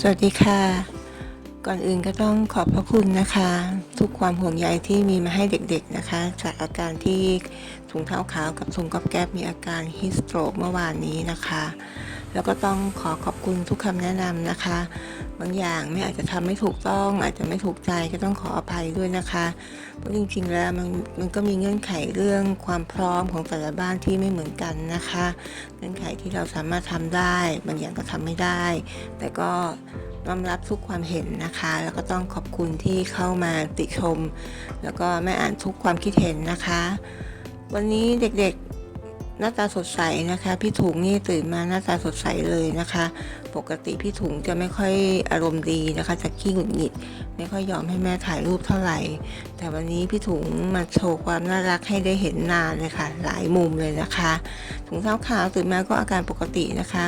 สวัสดีค่ะ ก่อนอื่นก็ต้องขอบพระคุณนะคะ ทุกความห่วงใยที่มีมาให้เด็กๆนะคะ จากอาการที่ถุงเท้าขาวกับถุงก๊อบแก๊บมีอาการฮิสโตรกเมื่อวานนี้นะคะ แล้วก็ต้องขอขอบคุณทุกคำแนะนำนะคะ บางอย่างไม่อาจจะทำไม่ถูกต้อง อาจจะไม่ถูกใจก็ต้องขออภัยด้วยนะคะเพราะจริงๆแล้วมันมันก็มีเงื่อนไขเรื่องความพร้อมของแต่ละบ้านที่ไม่เหมือนกันนะคะ เงื่อนไขที่เราสามารถทำได้ บางอย่างก็ทำไม่ได้ แต่ก็น้อมรับทุกความเห็นนะคะ แล้วก็ต้องขอบคุณที่เข้ามาติชม แล้วก็ไม่อ่านทุกความคิดเห็นนะคะ วันนี้เด็กๆ หน้าตาสดใสนะคะ พี่ถุงนี่ตื่นมาหน้าตาสดใสเลยนะคะ ปกติพี่ถุงจะไม่ค่อยอารมณ์ดีนะคะ จะขี้หงุดหงิด ไม่ค่อยยอมให้แม่ถ่ายรูปเท่าไหร่ แต่วันนี้พี่ถุงมาโชว์ความน่ารักให้ได้เห็นนานเลยค่ะ หลายมุมเลยนะคะ ถุงเท้าขาวตื่นมาก็อาการปกตินะคะ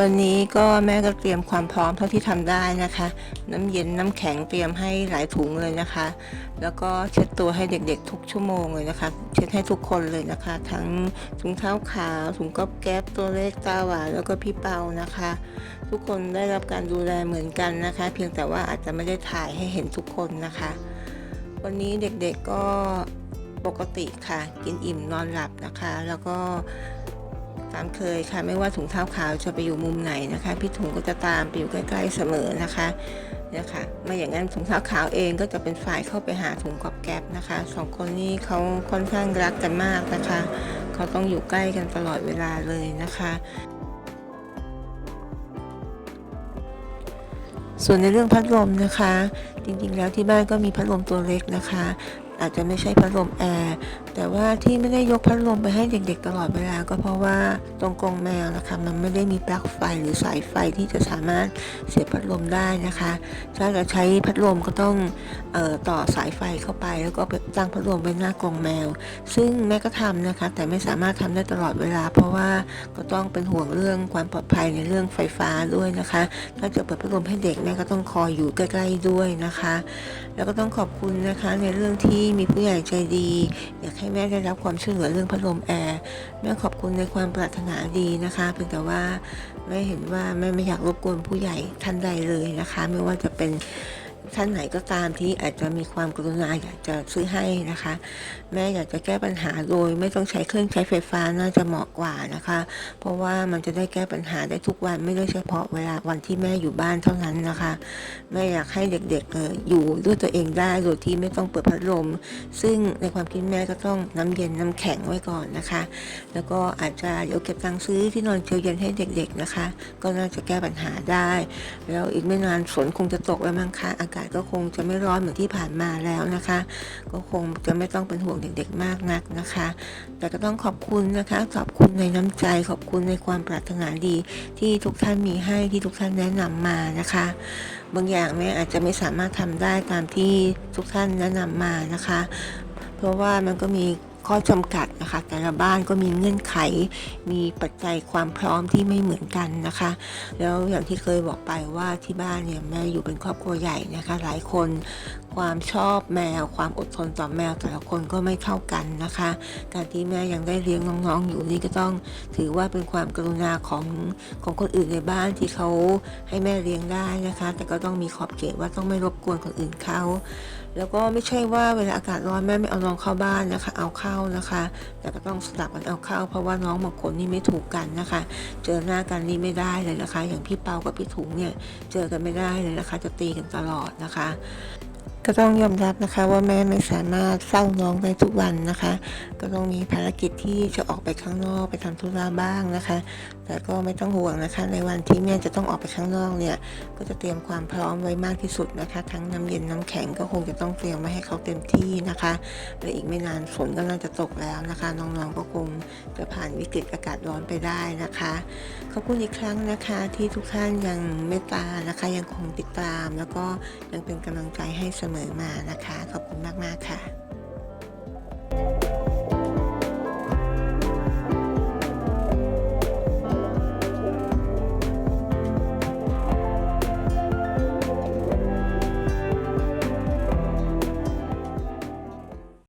วันนี้ก็แม่ก็เตรียมความพร้อมเท่าที่ทำได้นะคะ น้ำเย็นน้ำแข็งเตรียมให้หลายถุงเลยนะคะ แล้วก็เช็ดตัวให้เด็กๆ ทุกชั่วโมงเลยนะคะ เช็ดให้ทุกคนเลยนะคะ ทั้งถุงเท้าขาวถุงก๊อบแก๊บตัวเล็กตาหวานแล้วก็พี่เปานะคะ ทุกคนได้รับการดูแลเหมือนกันนะคะ เพียงแต่ว่าอาจจะไม่ได้ถ่ายให้เห็นทุกคนนะคะ วันนี้เด็กๆก็ปกติค่ะ กินอิ่มนอนหลับนะคะ แล้วก็ ตามเคยค่ะ ไม่ว่าถุงเท้าขาวจะไปอยู่มุมไหนนะคะ พี่ถุงก็จะตามไปอยู่ใกล้ ๆเสมอนะคะเนี่ยค่ะไมาอย่างนั้นถุงเท้าขาวเองก็จะเป็นฝ่ายเข้าไปหาถุงกอบแก๊บนะคะสองคนนี้เขาค่อนข้างรักกันมากนะคะเขาต้องอยู่ใกล้กันตลอดเวลาเลยนะคะส่วนในเรื่องพัดลมนะคะ จริงๆแล้วที่บ้านก็มีพัดลมตัวเล็กนะคะ อาจจะไม่ใช่พัดลมแอร์ แต่ว่าที่ไม่ได้ยกพัดลมไปให้เด็กๆตลอดเวลาก็เพราะว่าตรงกรงแมวนะคะ มันไม่ได้มีปลั๊กไฟหรือสายไฟที่จะสามารถเสียบพัดลมได้นะคะ ถ้าจะใช้พัดลมก็ต้องออต่อสายไฟเข้าไป แล้วก็ตั้งพัดลมไว้หน้ากรงแมว ซึ่งแม่ก็ทำนะคะ แต่ไม่สามารถทำได้ตลอดเวลา เพราะว่าก็ต้องเป็นห่วงเรื่องความปลอดภัยในเรื่องไฟฟ้าด้วยนะคะ ถ้าจะเปิดพัดลมให้เด็กแม่ก็ต้องคอยอยู่ใกล้ๆด้วยนะคะ แล้วก็ต้องขอบคุณนะคะในเรื่องที่มีผู้ใหญ่ใจดีอยากให้แม่ได้รับความช่วยเหลือเรื่องพัดลมแอร์แม่ขอบคุณในความปรารถนาดีนะคะเพียงแต่ว่าแม่เห็นว่าแม่ไม่อยากรบกวนผู้ใหญ่ท่านใดเลยนะคะ ไม่ว่าจะเป็น ท่านไหนก็ตามที่อาจจะมีความกรุณาอยากจะซื้อให้นะคะ แม่อยากจะแก้ปัญหาโดยไม่ต้องใช้เครื่องใช้ไฟฟ้าน่าจะเหมาะกว่านะคะ เพราะว่ามันจะได้แก้ปัญหาได้ทุกวันไม่ได้เฉพาะเวลาวันที่แม่อยู่บ้านเท่านั้นนะคะแม่อยากให้เด็กๆอยู่ด้วยตัวเองได้โดยที่ไม่ต้องเปิดพัดลม ซึ่งในความคิดแม่ก็ต้องน้ำเย็นน้ำแข็งไว้ก่อนนะคะ แล้วก็อาจจะเดี๋ยวเก็บตังค์ซื้อที่นอนเชียวเย็นให้เด็ก ๆนะคะ ก็น่าจะแก้ปัญหาได้ แล้วอีกไม่นานฝนคงจะตกแล้วมั้งคะอากาศก็คงจะไม่ร้อนเหมือนที่ผ่านมาแล้วนะคะ ก็คงจะไม่ต้องเป็นห่วงเด็กๆมากนักนะคะ แต่ก็ต้องขอบคุณนะคะ ขอบคุณในน้ำใจ ขอบคุณในความปรารถนาดี ที่ทุกท่านมีให้ที่ทุกท่านแนะนำมานะคะ บางอย่างเนี่ยอาจจะไม่สามารถทำได้ตามที่ทุกท่านแนะนำมานะคะ เพราะว่ามันก็มี ข้อจำกัดนะคะ แต่ละบ้านก็มีเงื่อนไข มีปัจจัยความพร้อมที่ไม่เหมือนกันนะคะ แล้วอย่างที่เคยบอกไปว่าที่บ้านเนี่ยแม่อยู่เป็นครอบครัวใหญ่นะคะ หลายคนความชอบแมว ความอดทนต่อแมวแต่ละคนก็ไม่เท่ากันนะคะ การที่แม่ยังได้เลี้ยงน้องๆอยู่นี่ก็ต้องถือว่าเป็นความกรุณาของของคนอื่นในบ้านที่เขาให้แม่เลี้ยงได้นะคะ แต่ก็ต้องมีขอบเขตว่าต้องไม่รบกวนคนอื่นเขา แล้วก็ไม่ใช่ว่าเวลาอากาศร้อนแม่ไม่เอาน้องเข้าบ้านนะคะ เอาเข้านะคะ แต่ก็ต้องสลับกันเอาเข้า เพราะว่าน้องบางคนนี่ไม่ถูกกันนะคะ เจอหน้ากันนี่ไม่ได้เลยนะคะ อย่างพี่เปากับพี่ถุงเนี่ยเจอกันไม่ได้เลยนะคะ จะตีกันตลอดนะคะ ก็ต้องยอมรับนะคะว่าแม่ไม่สามารถเฝ้าน้องได้ทุกวันนะคะ ก็ต้องมีภารกิจที่จะออกไปข้างนอกไปทำธุระบ้างนะคะ แต่ก็ไม่ต้องห่วงนะคะ ในวันที่แม่จะต้องออกไปข้างนอกเนี่ยก็จะเตรียมความพร้อมไว้มากที่สุดนะคะ ทั้งน้ำเย็นน้ำแข็งก็คงจะต้องเตรียมไว้ให้เขาเต็มที่นะคะและอีกไม่นานฝนก็น่าจะตกแล้วนะคะ น้องๆก็คง จะผ่านวิกฤตอากาศร้อนไปได้นะคะ ขอบคุณอีกครั้งนะคะที่ทุกท่านยังเมตตานะคะ ยังคงติดตาม แล้วก็ยังเป็นกำลังใจให้เสมอมานะคะ ขอบคุณมาก ๆ ค่ะ